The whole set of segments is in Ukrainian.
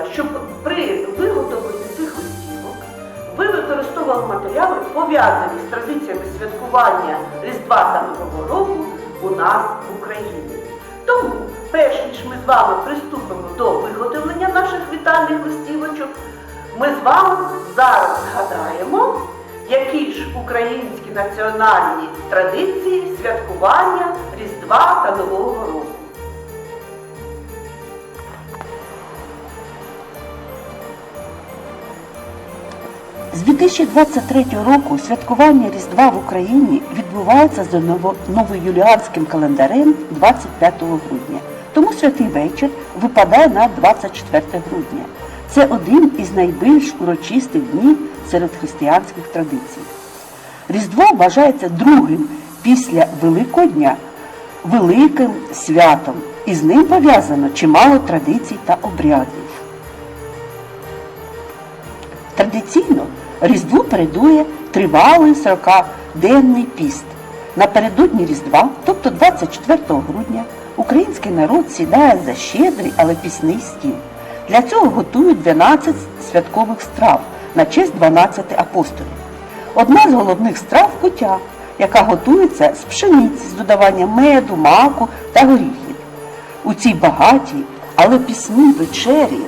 б щоб при виготовленні цих листівок ви використовували матеріали, пов'язані з традиціями святкування Різдва та Нового року у нас в Україні. Тому, перш ніж ми з вами приступимо до виготовлення наших вітальних листівочок, ми з вами зараз згадаємо, які ж українські національні традиції святкування Різдва та Нового року. З 2023 року святкування Різдва в Україні відбувається за новоюліанським календарем 25 грудня. Тому святий вечір випадає на 24 грудня. Це один із найбільш урочистих днів серед християнських традицій. Різдво вважається другим після Великодня великим святом, і з ним пов'язано чимало традицій та обрядів. Традиційно Різдву передує тривалий 40-денний піст. Напередодні Різдва, тобто 24 грудня, український народ сідає за щедрий, але пісний стіл. Для цього готують 12 святкових страв на честь 12 апостолів. Одна з головних страв кутя, яка готується з пшениці з додаванням меду, маку та горіхів. У цій багатій, але пісній вечері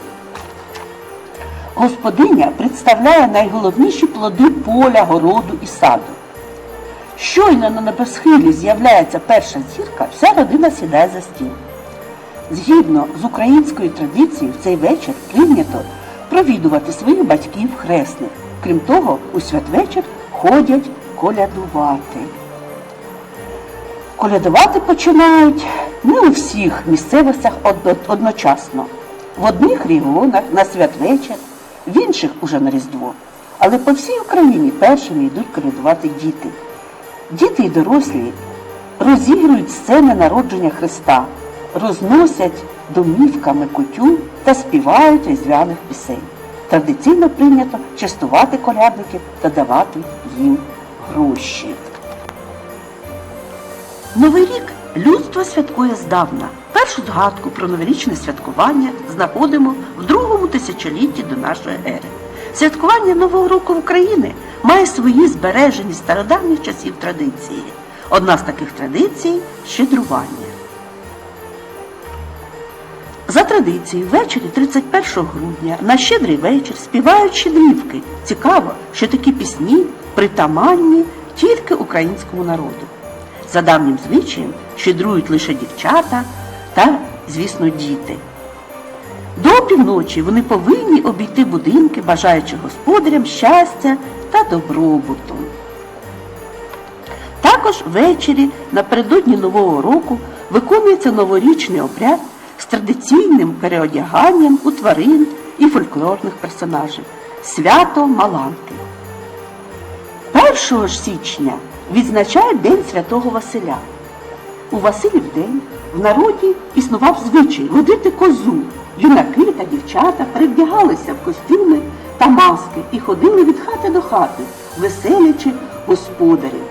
Господиня представляє найголовніші плоди поля, городу і саду. Щойно на небосхилі з'являється перша зірка, вся родина сідає за стіл. Згідно з українською традицією, в цей вечір прийнято провідувати своїх батьків хресних. Крім того, у святвечір ходять колядувати. Колядувати починають не у всіх місцевостях одночасно. В одних регіонах на святвечір, в інших уже на Різдво. Але по всій Україні першими йдуть колядувати діти. Діти й дорослі розігрують сцени народження Христа, розносять домівками кутю та співають різдвяних пісень. Традиційно прийнято частувати колядників та давати їм гроші. Новий рік людство святкує здавна. Першу згадку про новорічне святкування знаходимо в другому тисячолітті до нашої ери. Святкування Нового року в Україні має свої збережені стародавніх часів традиції. Одна з таких традицій щедрування. За традицією, ввечері 31 грудня на щедрий вечір співають щедрівки. Цікаво, що такі пісні притаманні тільки українському народу. За давнім звичаєм щедрують лише дівчата та, звісно, діти. До півночі вони повинні обійти будинки, бажаючи господарям щастя та добробуту. Також ввечері напередодні Нового року виконується новорічний обряд з традиційним переодяганням у тварин і фольклорних персонажів свято Маланки. 1 січня відзначають День Святого Василя. У Василів день в народі існував звичай водити козу. Юнаки та дівчата перевдягалися в костюми та маски і ходили від хати до хати, веселячи господарів.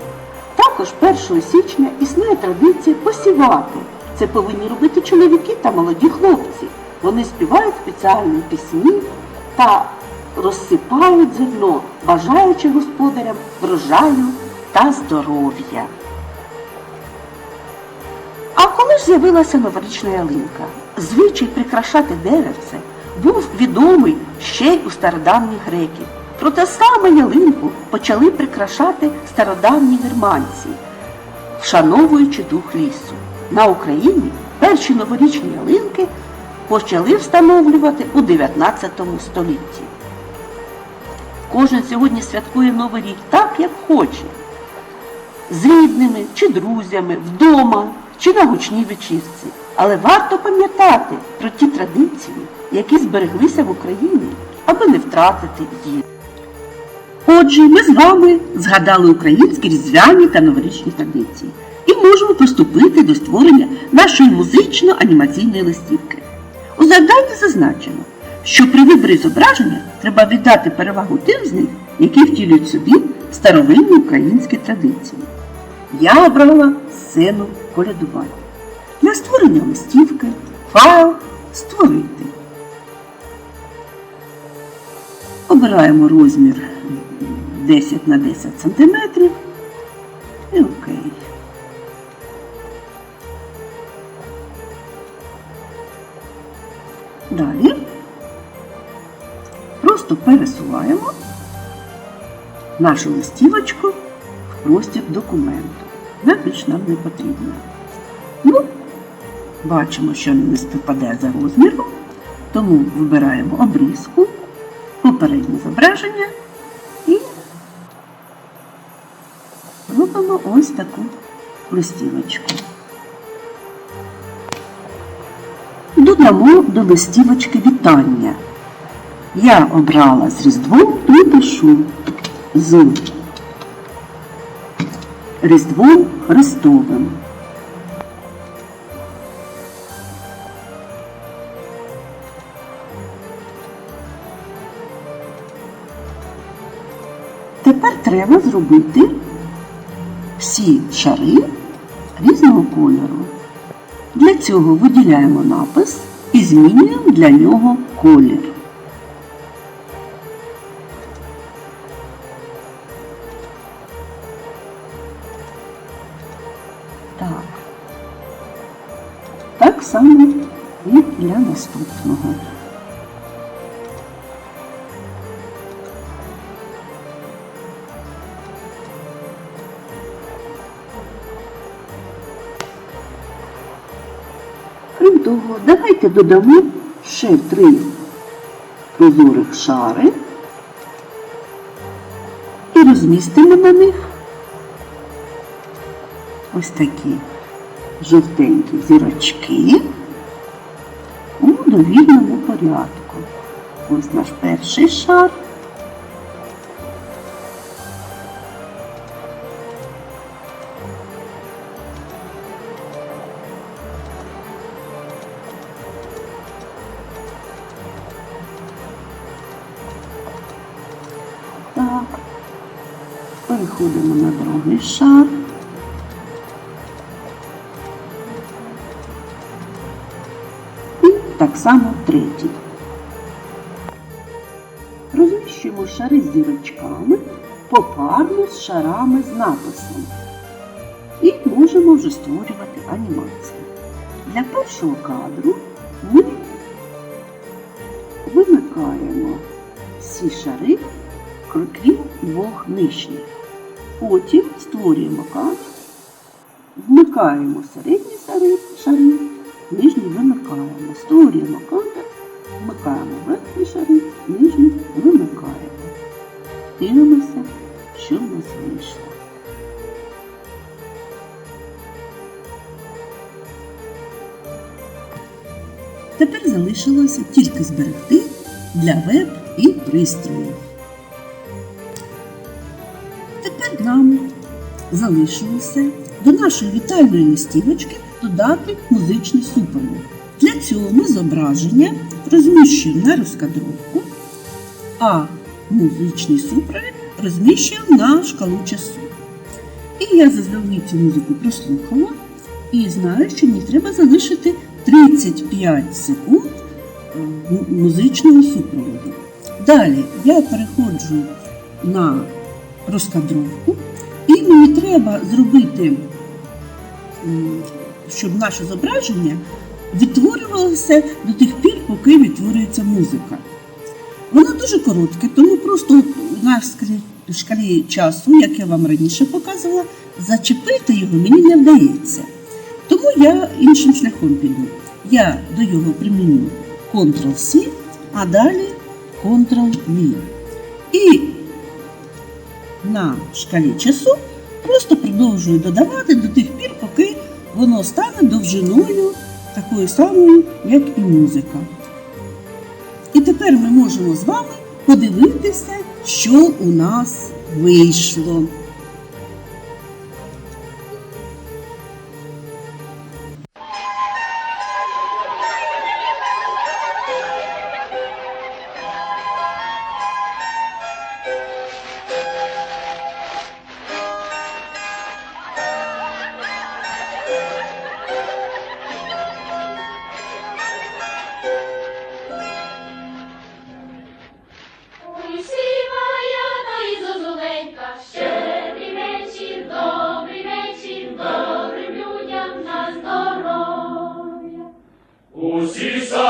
Також 1 січня існує традиція посівати. Це повинні робити чоловіки та молоді хлопці. Вони співають спеціальні пісні та розсипають зерно, бажаючи господарям врожаю та здоров'я. А коли ж з'явилася новорічна ялинка? Звичай прикрашати деревце був відомий ще й у стародавніх греків. Проте саме ялинку почали прикрашати стародавні германці, вшановуючи дух лісу. На Україні перші новорічні ялинки почали встановлювати у 19 столітті. Кожен сьогодні святкує Новий рік так, як хоче з рідними чи друзями, вдома чи на гучній вечірці. Але варто пам'ятати про ті традиції, які збереглися в Україні, аби не втратити їх. Отже, ми з вами згадали українські різдвяні та новорічні традиції і можемо приступити до створення нашої музично-анімаційної листівки. У завданні зазначено, що при виборі зображення треба віддати перевагу тим з них, які втілюють собі старовинні українські традиції. Я обрала сцену колядування. Для створення листівки файл Створити. Обираємо розмір 10 на 10 см і окей. Далі просто пересуваємо нашу листівочку в простір документу. Вона більш нам не потрібна. Ну, бачимо, що не співпадає за розміром, тому вибираємо обрізку, попереднє зображення і робимо ось таку листівочку. Додамо до листівочки вітання. Я обрала з Різдвом і пишу з Різдвом Христовим. Тепер треба зробити всі шари різного кольору. Для цього виділяємо напис і змінюємо для нього колір. Так. Так само і для наступного. Крім того, давайте додамо ще три прозорих шари і розмістимо на них ось такі жовтенькі зірочки у довільному порядку. Ось наш перший шар. Так. Переходимо на другий шар. Так само третій. Розміщуємо шари з зірочками попарно з шарами з написом. І можемо вже створювати анімацію. Для першого кадру ми вимикаємо всі шари, крім двох нижніх. Потім створюємо кадр, вмикаємо середні шари, шари нижні вимикаємо. Створюємо кадр, вмикаємо верхні шари, нижні вимикаємо. Дивимося, що в нас вийшло. Тепер залишилося тільки зберегти для веб і пристроїв. Тепер нам залишилося до нашої вітальної листівочки додати музичний супровід. Для цього ми зображення розміщуємо на розкадровку, а музичний супровід розміщуємо на шкалу часу. І я заздалегідь цю музику прослухала і знаю, що мені треба залишити 35 секунд е, музичного супроводу. Далі я переходжу на розкадровку, і мені треба зробити, щоб наше зображення відтворювалося до тих пір, поки відтворюється музика. Воно дуже коротке, тому просто на шкалі, часу, як я вам раніше показувала, зачепити його мені не вдається. Тому я іншим шляхом піду. Я до його приміню Ctrl-C, а далі Ctrl-V. І на шкалі часу просто продовжую додавати до тих пір, воно стане довжиною такою самою, як і музика. І тепер ми можемо з вами подивитися, що у нас вийшло. Усі сади та й облітав.